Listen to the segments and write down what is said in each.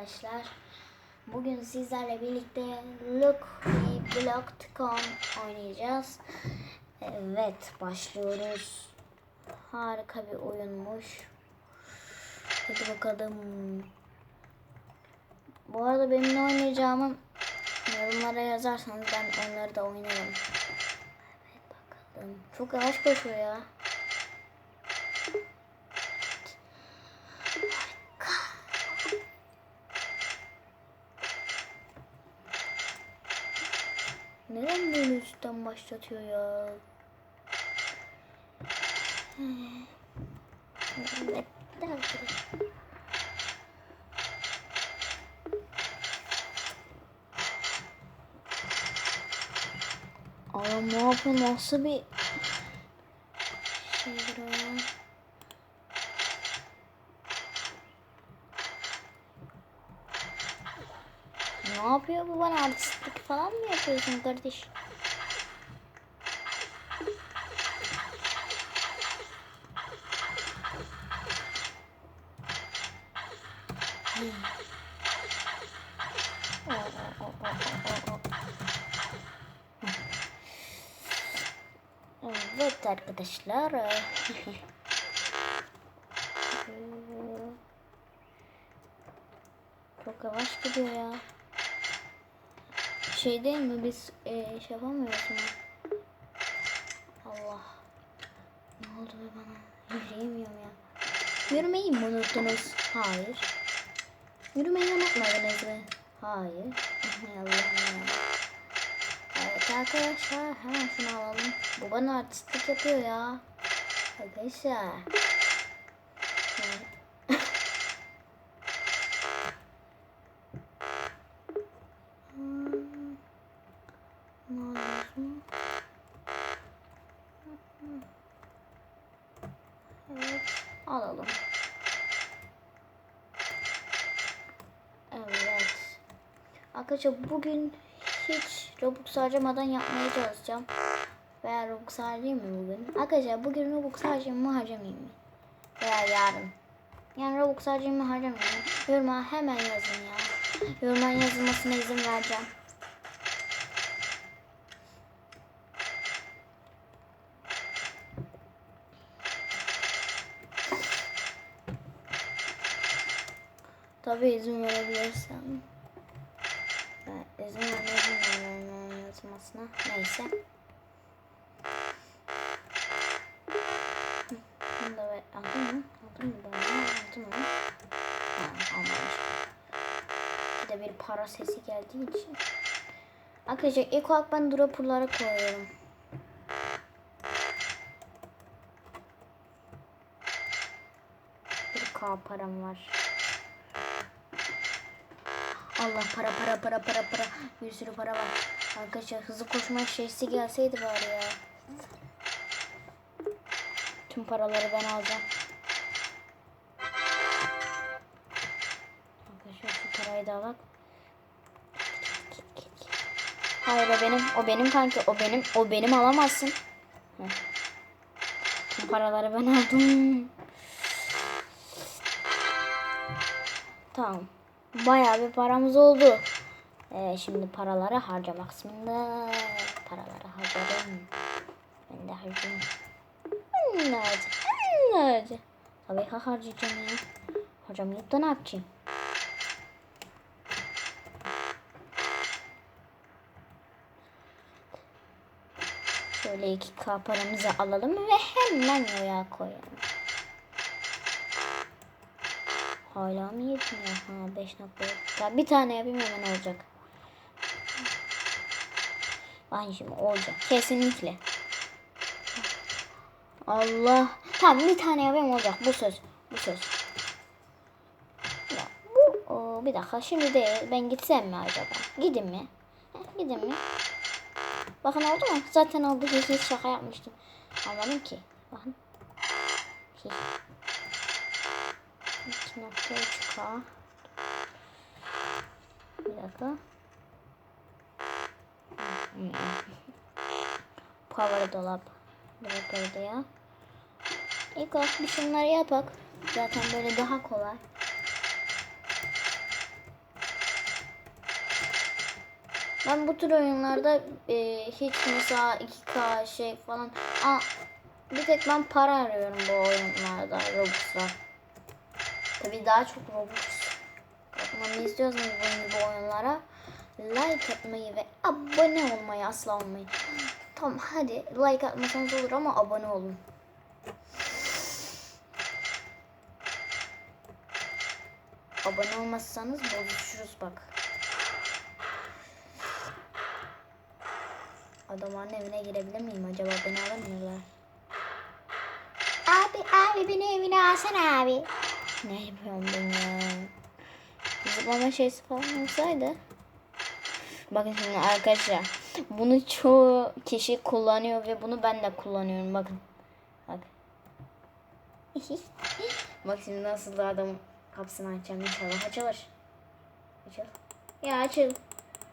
arkadaşlar. Bugün sizlerle birlikte Look We Blocked.com oynayacağız. Evet başlıyoruz. Harika bir oyunmuş. Hadi bakalım. Bu arada benim ne oynayacağımı yorumlara yazarsanız ben onları da oynarım. Evet bakalım. Çok yavaş koşuyor ya. Neden böyle üstten başlatıyor ya? Evet, arkadaşlar. Aa ne yapıyor? Nasıl bir şeydir o ya? Ne yapıyor bu bana artistlik falan mı yapıyorsun kardeş? Evet arkadaşlar. Çok yavaş gidiyor ya. Şey değil mi biz e, şey yapamıyoruz mu? Allah. Ne oldu be bana? Yürüyemiyorum ya. Yürümeyi mi unuttunuz? Hayır. Yürümeyi unutmadınız mı? Hayır. Hay Allah'ım ya. Evet arkadaşlar hemen şunu alalım. Bu bana artistlik yapıyor ya. Arkadaşlar. Evet. Hmm. Ne alıyorsun? Evet, alalım. Evet. Arkadaşlar bugün hiç Robux harcamadan yapmaya çalışacağım. Veya Robux harcayayım mı bugün? Arkadaşlar bugün Robux harcayayım mı harcamayayım mı? Veya yarın. Yani Robux harcayayım mı harcamayayım mı? Yoruma hemen yazın ya. Yoruma yazılmasına izin vereceğim. Tabii izin verebilirsem. Ben izin yazmasına. Neyse. Bunu da ver. Aldın mı? Aldın mı bana? Aldın mı? Ha, almamış. Bir de bir para sesi geldiği için. Arkadaşlar ilk olarak ben dropper'lara koyuyorum. Bir K param var. Allah para para para para para. Bir sürü para var. Arkadaşlar hızlı koşma şeysi gelseydi bari ya. Tüm paraları ben alacağım. Arkadaşlar şu parayı da alak. Hayır o benim. O benim kanka. O benim. O benim alamazsın. Tüm paraları ben aldım. Tamam. Bayağı bir paramız oldu. Ee, şimdi paraları harcama kısmında paraları harcarım. Ben de harcayayım. Ben de. Tabii ki harcayacağım ya. Harcamayıp da ne yapacağım? Şöyle iki k paramızı alalım ve hemen oraya koyalım. Hala mı yetmiyor? Ha 5 nokta. Ya bir tane yapayım hemen olacak. Ay şimdi olacak. Kesinlikle. Allah. Tamam bir tane yapayım olacak. Bu söz. Bu söz. Ya bu o, bir dakika şimdi değil. Ben gitsem mi acaba? Gidin mi? Heh, Gidin mi? Bakın oldu mu? Zaten oldu. Hiç, hiç şaka yapmıştım. Anladım ki. Bakın. Hiç. 2.3K Bir dakika. Power dolap. Bırak oraya. İlk olarak bir şunları yapak. Zaten böyle daha kolay. Ben bu tür oyunlarda e, hiç mesela 2K şey falan Aa, bir tek ben para arıyorum bu oyunlarda Robux'la. Tabi daha çok Robux katmanı istiyorsanız bunun gibi oyunlara like atmayı ve abone olmayı asla olmayın. Tamam hadi like atmasanız olur ama abone olun. Abone olmazsanız bozuşuruz bak. Adamların evine girebilir miyim acaba? Beni alamıyorlar. Abi abi beni evine alsana abi. Ne yapıyorum ben ya? Zıplama şeysi falan olsaydı. Bakın şimdi arkadaşlar. Bunu çoğu kişi kullanıyor ve bunu ben de kullanıyorum. Bakın. Bak. Bak şimdi nasıl da adamın kapısını açacağım inşallah. Açılır. Açıl. Ya açıl.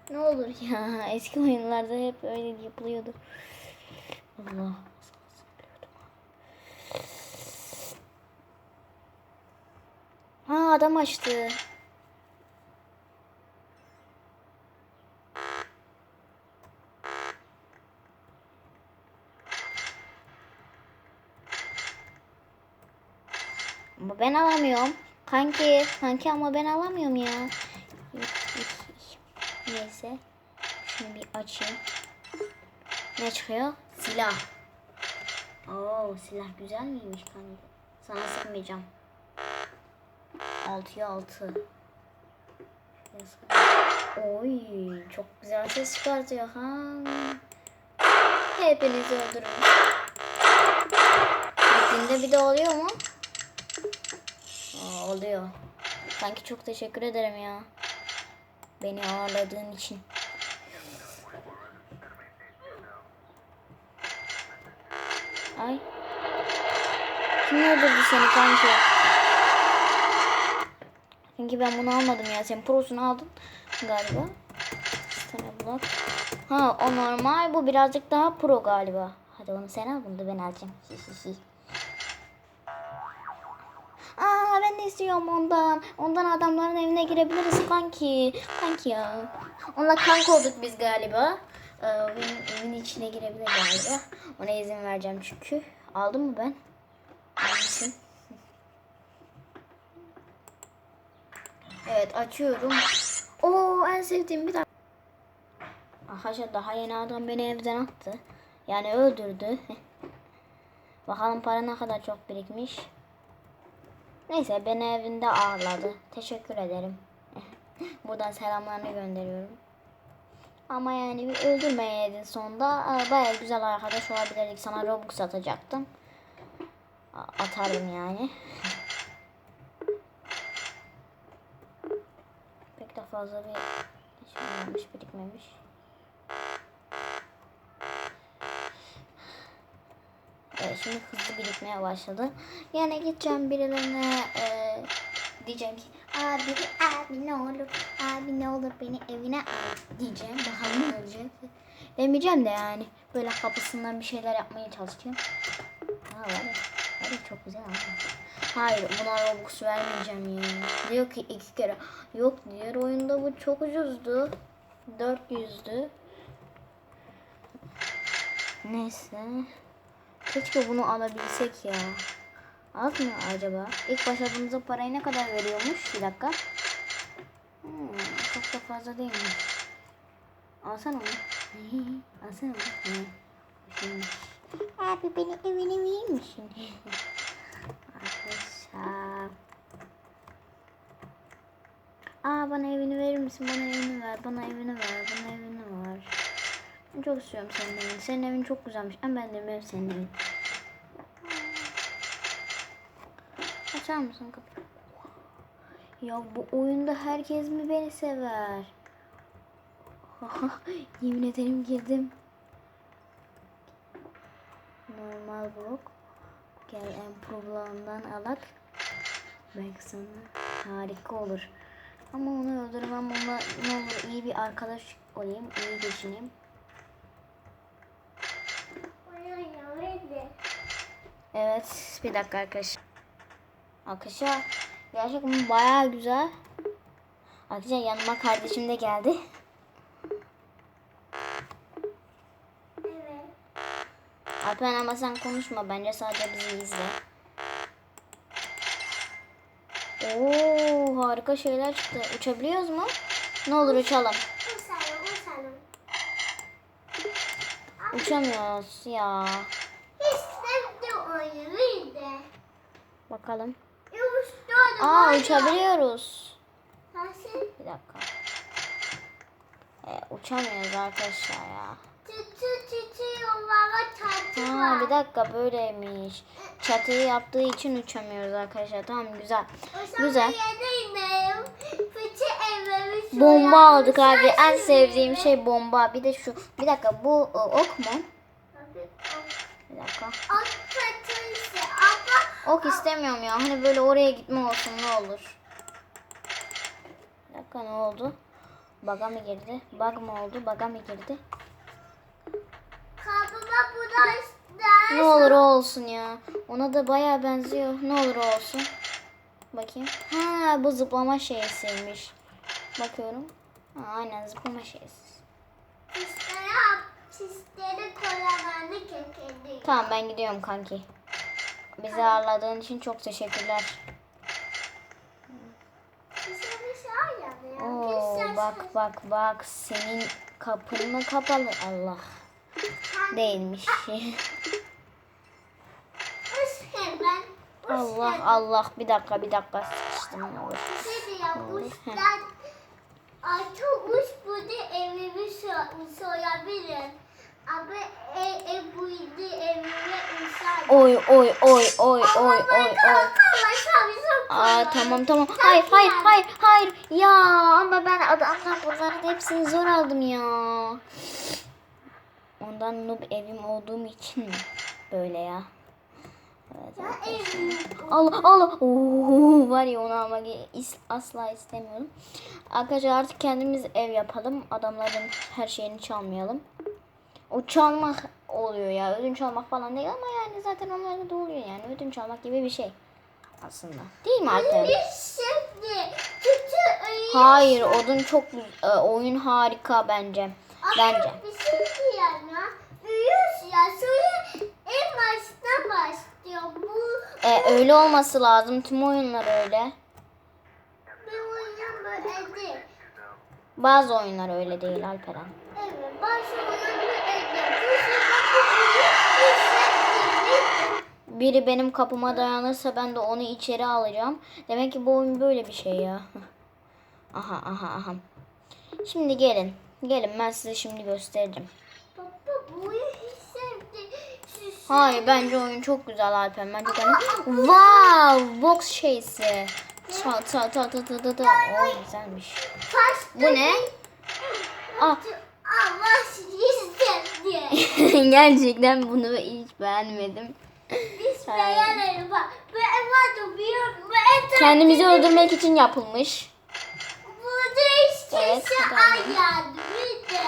Ne olur ya. Eski oyunlarda hep öyle yapılıyordu. Allah. Ha adam açtı. Ama ben alamıyorum. Kanki, kanki ama ben alamıyorum ya. Neyse. Şunu bir açayım. Ne çıkıyor? Silah. Oo, silah güzel miymiş kanki? Sana sıkmayacağım. 6'ya 6. Oy, çok güzel ses çıkartıyor ha. Hepinizi öldürün. Bittiğinde bir de oluyor mu? Aa, oluyor. Sanki çok teşekkür ederim ya. Beni ağırladığın için. Ay. Kim öldürdü seni kanki? Çünkü ben bunu almadım ya. Sen prosunu aldın galiba. Tane blok. Ha o normal. Bu birazcık daha pro galiba. Hadi onu sen al. Bunu da ben alacağım. Aa ben de istiyorum ondan. Ondan adamların evine girebiliriz kanki. Kanki ya. Onunla kanka olduk biz galiba. Ee, evin içine girebilir galiba. Ona izin vereceğim çünkü. Aldım mı ben? Almışım. Evet açıyorum. Oo en sevdiğim bir dakika. Arkadaşlar daha yeni adam beni evden attı. Yani öldürdü. Bakalım para ne kadar çok birikmiş. Neyse beni evinde ağırladı. Teşekkür ederim. Buradan selamlarını gönderiyorum. Ama yani bir öldürmeyeydin sonunda. Baya güzel arkadaş olabilirdik. Sana Robux atacaktım. A- Atardım yani. Pek de fazla bir şey olmamış, birikmemiş. Evet, şimdi hızlı birikmeye başladı. Yani gideceğim birilerine e, diyeceğim ki abi abi ne olur abi ne olur beni evine diyeceğim. Bakalım ne olacak. Demeyeceğim de yani böyle kapısından bir şeyler yapmaya çalışacağım. Ha var ya, var ya çok güzel ama. Hayır buna Robux vermeyeceğim ya. Diyor ki iki kere. Yok diğer oyunda bu çok ucuzdu. 400'dü. Neyse. Keşke bunu alabilsek ya. Az mı acaba? İlk başladığımızda parayı ne kadar veriyormuş? Bir dakika. Hmm, çok da fazla değilmiş. Alsana onu. Alsana onu. Şeymiş. Abi beni evine verir misin? Arkadaşlar. Aa bana evini verir misin? Bana evini ver. Bana evini ver. Bana evini ver. Çok istiyorum senin evini. Senin evin çok güzelmiş. Ama ben de benim senin evin. Açar mısın kapıyı? Ya bu oyunda herkes mi beni sever? Yemin ederim girdim. Normal blok. Gel en problemden alak. Belki sana harika olur. Ama onu öldürmem. Ona ne olur iyi bir arkadaş olayım. iyi geçineyim. Evet bir dakika arkadaşlar. Arkadaşlar gerçekten baya güzel. Arkadaşlar yanıma kardeşim de geldi. Evet. Ama sen konuşma bence sadece bizi izle. Oo harika şeyler çıktı. Uçabiliyoruz mu? Ne olur uçalım. Uçalım uçalım. Uçamıyoruz ya. Bakalım. Uçtu Aa uçabiliyoruz. Nasıl? Bir dakika. Ee, uçamıyoruz arkadaşlar ya. Ha bir dakika böyleymiş. Çatıyı yaptığı için uçamıyoruz arkadaşlar. Tamam güzel. Güzel. Bomba aldık abi. En sevdiğim şey bomba. Bir de şu. Bir dakika bu e, ok mu? Bir dakika. Ama Ok istemiyorum ya. Hani böyle oraya gitme olsun ne olur. Bir dakika ne oldu? Baga mı girdi? Bug mı oldu? Baga mı girdi? kabıma bulaştı. Ne olur olsun ya. Ona da baya benziyor. Ne olur olsun. Bakayım. Ha bu zıplama şeysiymiş. Bakıyorum. Ha, aynen zıplama şeysi. Çişleri yap. Çişleri kolalarını kekendi. Tamam ben gidiyorum kanki. Bizi ağırladığın için çok teşekkürler. Şey. Oo bak bak bak senin kapın mı kapalı? Allah değilmiş. Uç Allah. Allah bir dakika bir dakika sıkıştım ne olur. Ya uçlar. Artık uç burada evimi so- soyabilir. Ama e, e buydu evime. Oy oy oy oy oy oy oy. Aa tamam tamam. Hayır hayır hayır hayır. Ya ama ben adamdan bunların hepsini zor aldım ya. Ondan noob evim olduğum için mi böyle ya? Evet, arkadaşlar. Allah Allah. Oo, var ya onu almak asla istemiyorum. Arkadaşlar artık kendimiz ev yapalım. Adamların her şeyini çalmayalım. O çalmak oluyor ya. Ödünç almak falan değil ama yani zaten onlarda da oluyor yani. Ödünç almak gibi bir şey aslında. Değil mi Alper? Hayır, odun çok e, oyun harika bence. Bence. Bir şey diyeceğim ya. Uyuyoruz ya. Sonra en başta başlıyor. Bu E, öyle olması lazım. Tüm oyunlar öyle. Bazı oyunlar öyle değil Alperen. Evet. Başta oyun böyle değil. Bu sefer bu oyun Biri benim kapıma dayanırsa ben de onu içeri alacağım. Demek ki bu oyun böyle bir şey ya. Aha aha aha. Şimdi gelin. Gelin ben size şimdi göstereceğim. Baba bu oyun hiç sevdi. Şu- Hayır bence oyun çok güzel Alpen. Bence kendi... Wow! Box şeysi. Ta ta ta ta ta ta ta. Oo güzelmiş. Bu ne? Ah. Allah sevdi. Gerçekten bunu hiç beğenmedim. Kendimizi öldürmek için yapılmış. Burada işte Evet, bu da aynı. ayağı bir de.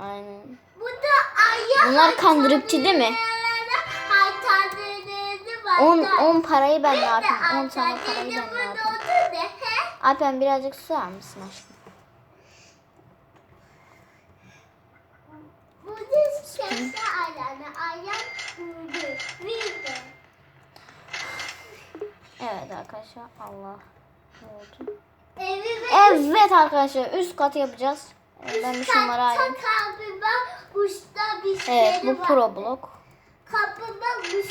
Aynen. Bu da ayağı. Bunlar kandırıkçı değil mi? Haytanelerde var. 10 da. 10 parayı ben ne yapayım? 10 tane parayı ben ne burada yapayım? Alpen birazcık susar mısın aşkım? Burada işte ayağını ayak vurdu. Bir de. Evet arkadaşlar Allah. Ne oldu? Evet arkadaşlar üst katı yapacağız. Ee, Ben bir şunları alayım. Kapıma uçta bir Evet bu var. pro blok. Kapıma uç,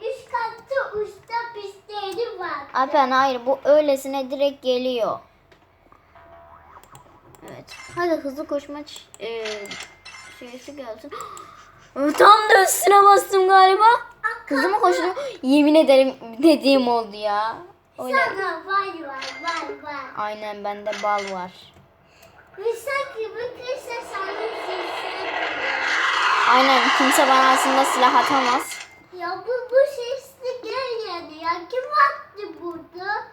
üst katta uçta pisleri var. Alpen hayır bu öylesine direkt geliyor. Evet. Hadi hızlı koşma e, şeysi gelsin. Tam da üstüne bastım galiba. Hızlı mı koşuyor? Yemin ederim dediğim oldu ya. Öyle. Sana var var var var. Aynen bende bal var. Kısa gibi kısa sana sesler. Aynen kimse bana aslında silah atamaz. Ya bu bu sesli gel yani ya. Kim attı burada?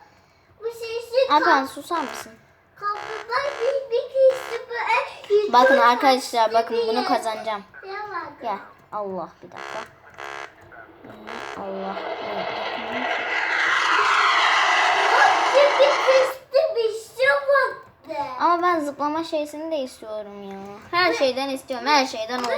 Bu sesli Alpen susar mısın? kapıma bir, bir kişi böyle. Bakın arkadaşlar bakın bunu kazanacağım. Gel. Allah bir dakika. Allah. Ama ben zıplama şeysini de istiyorum ya. Her şeyden istiyorum. Her şeyden olsun.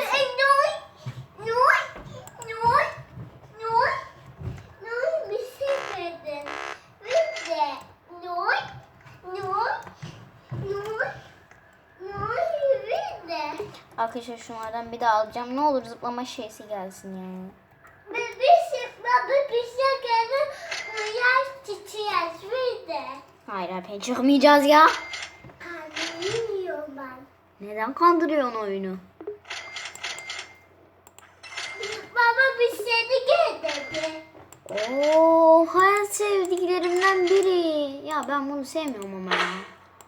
Arkadaşlar şunlardan bir de alacağım. Ne olur zıplama şeysi gelsin yani. Uyar çiçeğiz bir de. Hayır Alperen çıkmayacağız ya. Karnını yiyorum ben. Neden kandırıyorsun oyunu? Baba bir seni getirdi. Oo, hayat sevdiklerimden biri. Ya ben bunu sevmiyorum ama ya.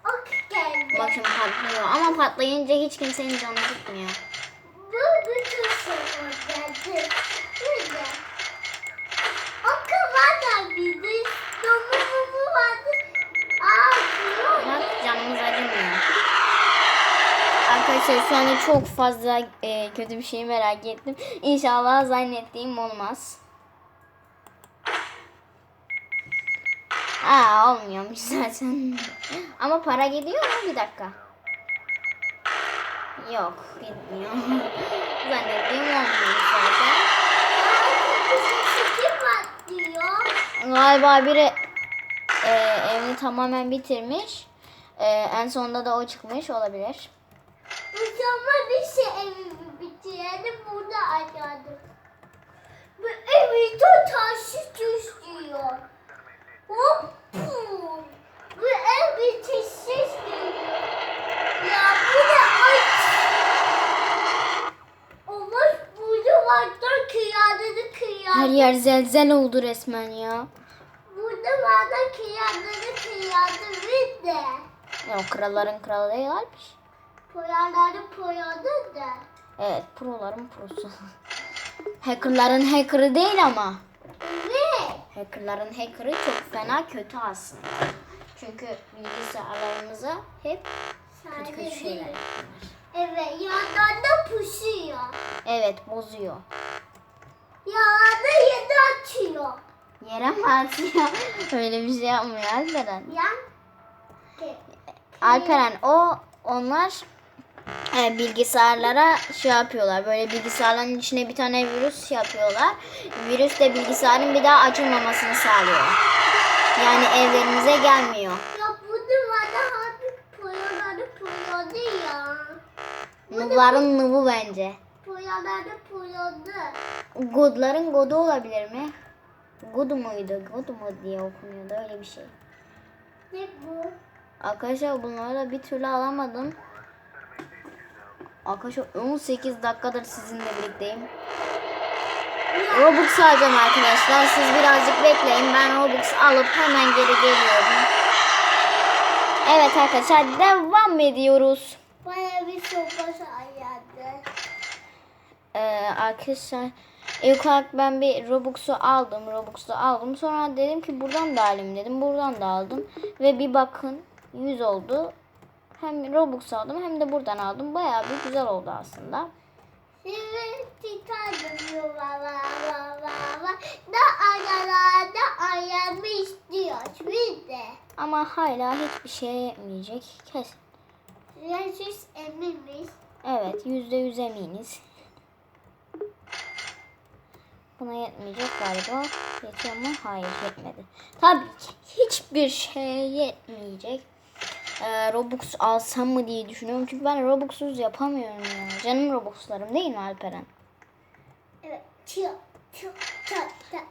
O geldi. Bak şimdi patlıyor ama patlayınca hiç kimsenin canı gitmiyor. Bu bütün şey geldi. O kıvana gidi. Domumu vardı. Bak canımız acımıyor. Arkadaşlar şu anda çok fazla e, kötü bir şey merak ettim. İnşallah zannettiğim olmaz. Aa olmuyormuş zaten. Ama para gidiyor mu? Bir dakika. Yok gitmiyor. Zannettiğim olmuyor zaten. Kim patlıyor? Galiba biri e, evini tamamen bitirmiş. E, en sonunda da o çıkmış olabilir. Mükemmel bir şey evimi bitirelim burada açardık. Bu evi de taşı düşüyor. Hop. Bu ev bitişsiz diyor. Ya bu ne aç. Olmaz burada vardan kıyadını kıyad. Her yer zelzel oldu resmen ya. Burada vardan kıyadını kıyadı bir de. Ya o kralların kralı değilmiş. Poyaları poyadı da. Evet proların prosu. Hackerların hackerı değil ama. Evet. Hackerların hackerı çok fena kötü aslında. Çünkü bilgisayarlarımıza hep kötü kötü şeyler yapıyorlar. Evet, yandan da pusuyor. Evet bozuyor. Yandan yedi açıyor. Yere mi atıyor? Öyle bir şey yapmıyor Alperen. Yan. Alperen o onlar e, bilgisayarlara şey yapıyorlar. Böyle bilgisayarların içine bir tane virüs yapıyorlar. Virüs de bilgisayarın bir daha açılmamasını sağlıyor. Yani evlerimize gelmiyor. Ya bu duvara hafif poyaları poyadı ya. Nubların nubu bence. Poyaları poyadı. Godların godu olabilir mi? God muydu? God mu diye okunuyordu öyle bir şey. Ne bu? Arkadaşlar bunları da bir türlü alamadım. Arkadaşlar 18 dakikadır sizinle birlikteyim. Robux alacağım arkadaşlar. Siz birazcık bekleyin. Ben Robux alıp hemen geri geliyorum. Evet arkadaşlar devam ediyoruz. Bana bir sopası ayardı. Ee, arkadaşlar ilk olarak ben bir Robux'u aldım. Robux'u aldım. Sonra dedim ki buradan da alayım dedim. Buradan da aldım. Ve bir bakın 100 oldu. Hem Robux aldım hem de buradan aldım. Bayağı bir güzel oldu aslında. Yuvala. Da aralarda ayarımı istiyor. Bir de. Ama hala hiçbir şeye yetmeyecek. Kesin. Resus emimiz. Evet yüzde yüz eminiz. Buna yetmeyecek galiba. Yetiyor mu? Hayır yetmedi. Tabii ki hiçbir şeye yetmeyecek. Ee, Robux alsam mı diye düşünüyorum. Çünkü ben Robux'suz yapamıyorum ya. Canım Robux'larım değil mi Alperen? Evet.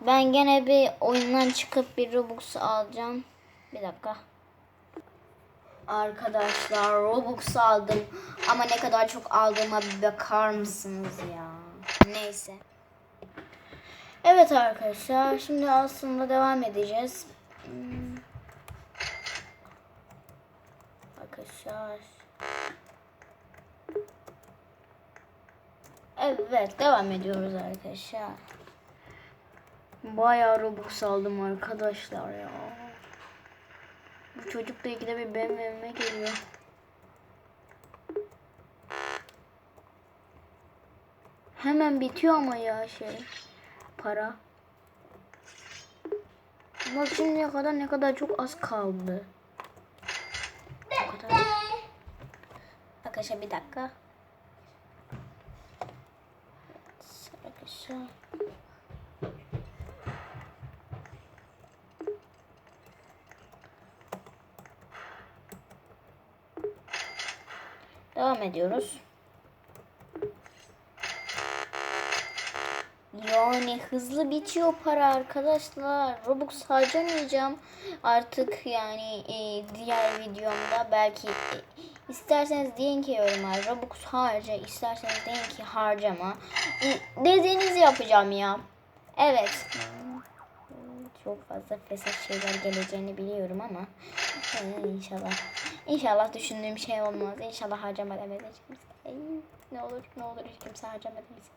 Ben gene bir oyundan çıkıp bir Robux alacağım. Bir dakika. Arkadaşlar Robux aldım. Ama ne kadar çok aldığıma bir bakar mısınız ya? Neyse. Evet arkadaşlar. Şimdi aslında devam edeceğiz. Arkadaşlar. Evet devam ediyoruz arkadaşlar. Bayağı Robux aldım arkadaşlar ya. Bu çocuk da ikide bir benim evime geliyor. Hemen bitiyor ama ya şey. Para. Bak şimdiye kadar ne kadar çok az kaldı. O kadar. Arkadaşlar bir dakika. Arkadaşlar. Devam ediyoruz. Yani hızlı bitiyor para arkadaşlar. Robux harcamayacağım. Artık yani e, diğer videomda belki e, isterseniz deyin ki yoruma Robux harca, isterseniz deyin ki harcama. E, dediğinizi yapacağım ya. Evet. Çok fazla fesat şeyler geleceğini biliyorum ama e, inşallah. İnşallah düşündüğüm şey olmaz. İnşallah harcama. Ay, ne olur ne olur hiç kimse harcama demesin.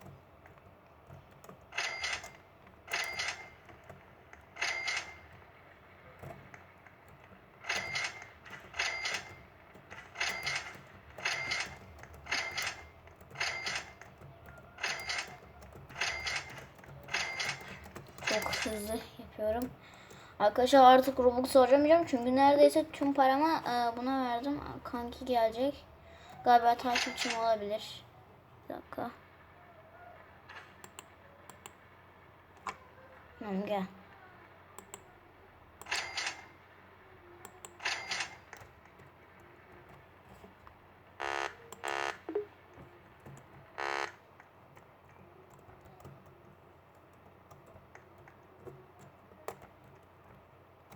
Çok hızlı yapıyorum. Arkadaşlar artık Robux harcamayacağım çünkü neredeyse tüm paramı e, buna verdim. Kanki gelecek. Galiba takipçim olabilir. Bir dakika. Tamam gel.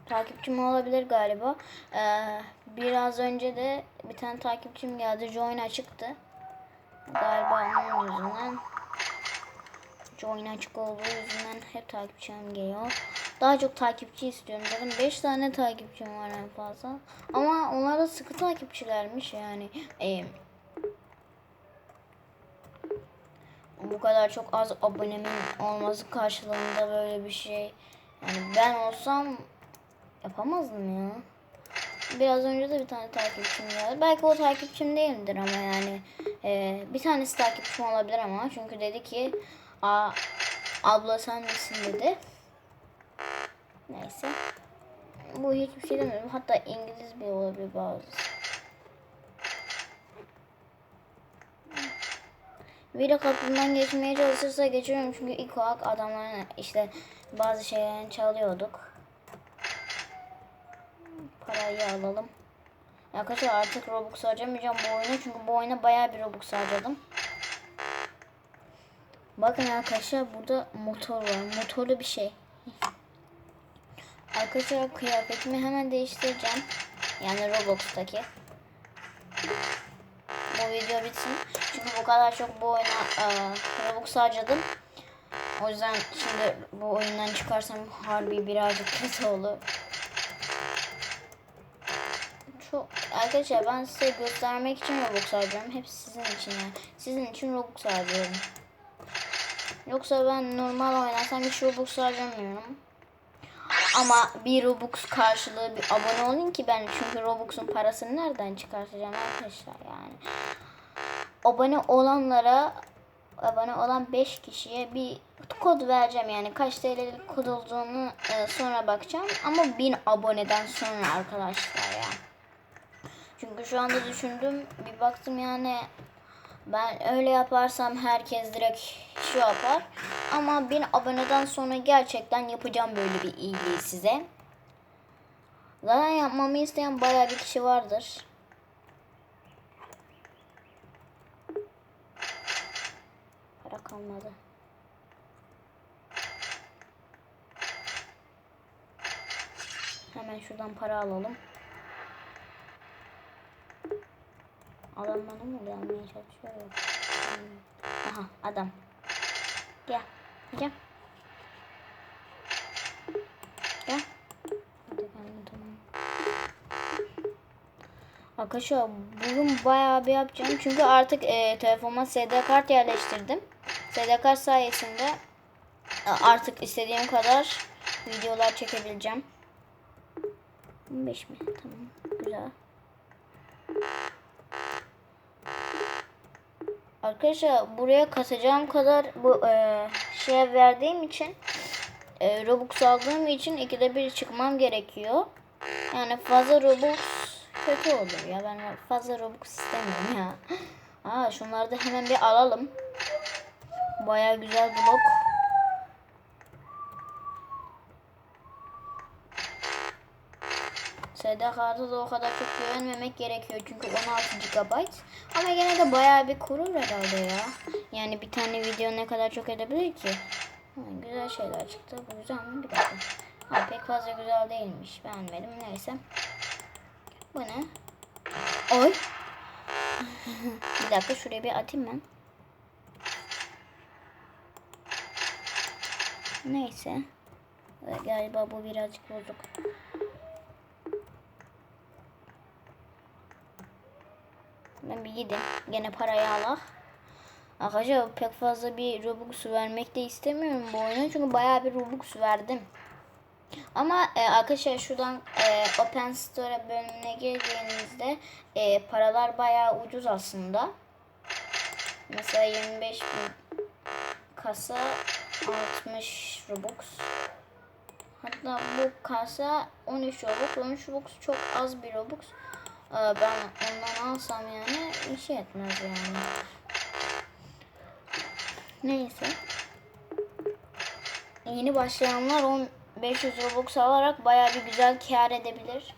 Takipçim olabilir galiba. Ee, biraz önce de bir tane takipçim geldi. Join açıktı. Galiba onun yüzünden. Join açık olduğu yüzünden hep takipçim geliyor. Daha çok takipçi istiyorum. Zaten 5 tane takipçim var en fazla. Ama onlar da sıkı takipçilermiş yani. Ee, bu kadar çok az abonemin olması karşılığında böyle bir şey. Yani ben olsam yapamazdım ya. Biraz önce de bir tane takipçim geldi. Belki o takipçim değildir ama yani e, bir tanesi takipçim olabilir ama çünkü dedi ki A, abla sen misin dedi. Neyse. Bu hiçbir şey demiyorum. Hatta İngiliz bir olabilir bazı. Video kapımdan geçmeye çalışırsa geçiyorum çünkü ilk olarak adamların işte bazı şeylerini çalıyorduk. Parayı alalım. Arkadaşlar artık Robux harcamayacağım bu oyunu çünkü bu oyuna bayağı bir Robux harcadım. Bakın arkadaşlar burada motor var. Motorlu bir şey. Arkadaşlar kıyafetimi hemen değiştireceğim. Yani Roblox'taki. Bu video bitsin. Çünkü bu kadar çok bu oyuna e, Robux harcadım. O yüzden şimdi bu oyundan çıkarsam harbi birazcık kötü olur. Çok arkadaşlar ben size göstermek için Robux harcıyorum. Hepsi sizin için yani. Sizin için Robux harcıyorum. Yoksa ben normal oynasam hiç Robux harcamıyorum. Ama bir Robux karşılığı bir abone olun ki ben çünkü Robux'un parasını nereden çıkartacağım arkadaşlar yani. Abone olanlara abone olan 5 kişiye bir kod vereceğim yani kaç TL'lik kod olduğunu e, sonra bakacağım ama 1000 aboneden sonra arkadaşlar ya. Çünkü şu anda düşündüm bir baktım yani ben öyle yaparsam herkes direkt şu yapar. Ama 1000 aboneden sonra gerçekten yapacağım böyle bir iyiliği size. Zaten yapmamı isteyen bayağı bir kişi vardır. Para kalmadı. Hemen şuradan para alalım. Adam bana mı gelmeye çalışıyor? Aha adam. Gel. Gel. Gel. Hadi gelme tamam. Arkadaşlar bugün bayağı bir yapacağım. Çünkü artık e, telefonuma SD kart yerleştirdim. SD kart sayesinde e, artık istediğim kadar videolar çekebileceğim. 15 mi? Tamam. Güzel. Arkadaşlar buraya katacağım kadar bu e, şeye verdiğim için e, Robux aldığım için ikide bir çıkmam gerekiyor. Yani fazla Robux kötü olur ya. Ben fazla Robux istemiyorum ya. Aa şunları da hemen bir alalım. Baya güzel blok. SD kartı da o kadar çok güvenmemek gerekiyor çünkü 16 GB. Ama gene de bayağı bir kurur herhalde ya. Yani bir tane video ne kadar çok edebilir ki? Güzel şeyler çıktı. Bu güzel mi? Bir dakika. Ha, pek fazla güzel değilmiş. Beğenmedim. Neyse. Bu ne? Oy. bir dakika şuraya bir atayım ben. Neyse. Galiba bu birazcık bozuk. Ben bir gideyim. Gene parayı Allah. Arkadaşlar pek fazla bir Robux vermek de istemiyorum bu oyuna. Çünkü bayağı bir Robux verdim. Ama e, arkadaşlar şuradan e, Open Store bölümüne girdiğinizde e, paralar bayağı ucuz aslında. Mesela 25 bin kasa 60 Robux. Hatta bu kasa 13 Robux. 13 Robux çok az bir Robux. Ben ondan alsam yani işe etmez yani. Neyse. Yeni başlayanlar 10 500 Robux alarak bayağı bir güzel kar edebilir.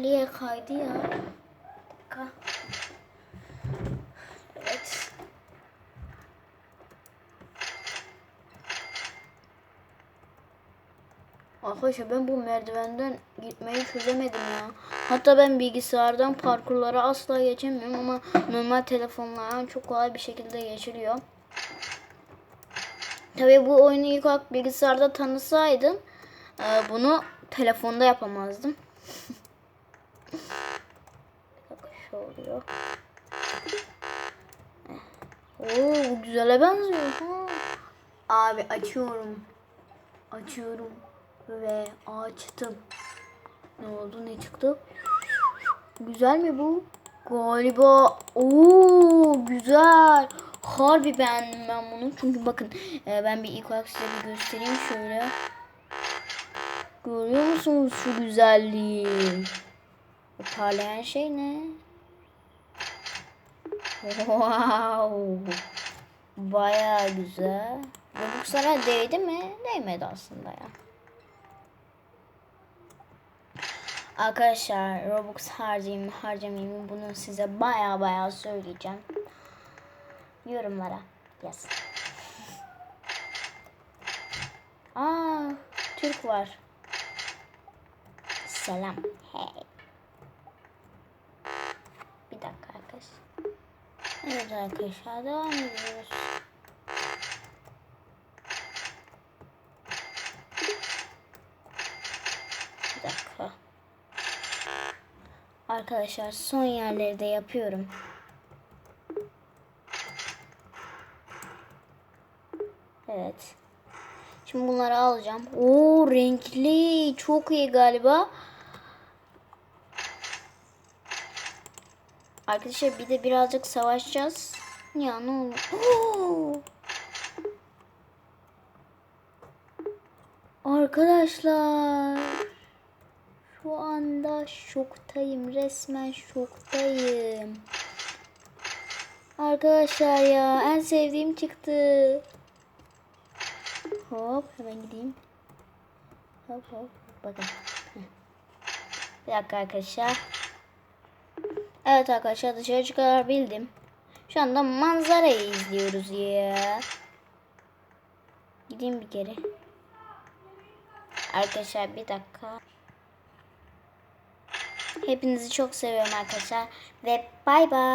Sandalyeye kaydı ya. Dakika. Evet. Arkadaşlar ben bu merdivenden gitmeyi çözemedim ya. Hatta ben bilgisayardan parkurlara asla geçemiyorum ama normal telefonlardan çok kolay bir şekilde geçiliyor. Tabii bu oyunu ilk olarak bilgisayarda tanısaydım e, bunu telefonda yapamazdım. Bak şu oluyor. Oo bu güzele benziyor. Ha. Abi açıyorum. Açıyorum ve açtım. Ne oldu ne çıktı? Güzel mi bu? Galiba. Oo güzel. Harbi beğendim ben bunu. Çünkü bakın e, ben bir ilk olarak size bir göstereyim şöyle. Görüyor musunuz şu güzelliği? Bu parlayan şey ne? Wow. Baya güzel. Robux'lara değdi mi? Değmedi aslında ya. Arkadaşlar Robux harcayayım mı harcamayayım mı bunu size baya baya söyleyeceğim. Yorumlara yaz. Aa, Türk var. Selam. Hey. Bir dakika arkadaşlar. Evet arkadaşlar devam ediyoruz. Bir dakika. Arkadaşlar son yerleri de yapıyorum. Evet. Şimdi bunları alacağım. Oo renkli. Çok iyi galiba. Arkadaşlar bir de birazcık savaşacağız. Ya ne olur. Oo! Arkadaşlar. Şu anda şoktayım. Resmen şoktayım. Arkadaşlar ya en sevdiğim çıktı. Hop hemen gideyim. Hop hop bakın. Bir dakika arkadaşlar. Evet arkadaşlar dışarı çıkarabildim. Şu anda manzarayı izliyoruz ya. Gideyim bir geri. Arkadaşlar bir dakika. Hepinizi çok seviyorum arkadaşlar. Ve bay bay.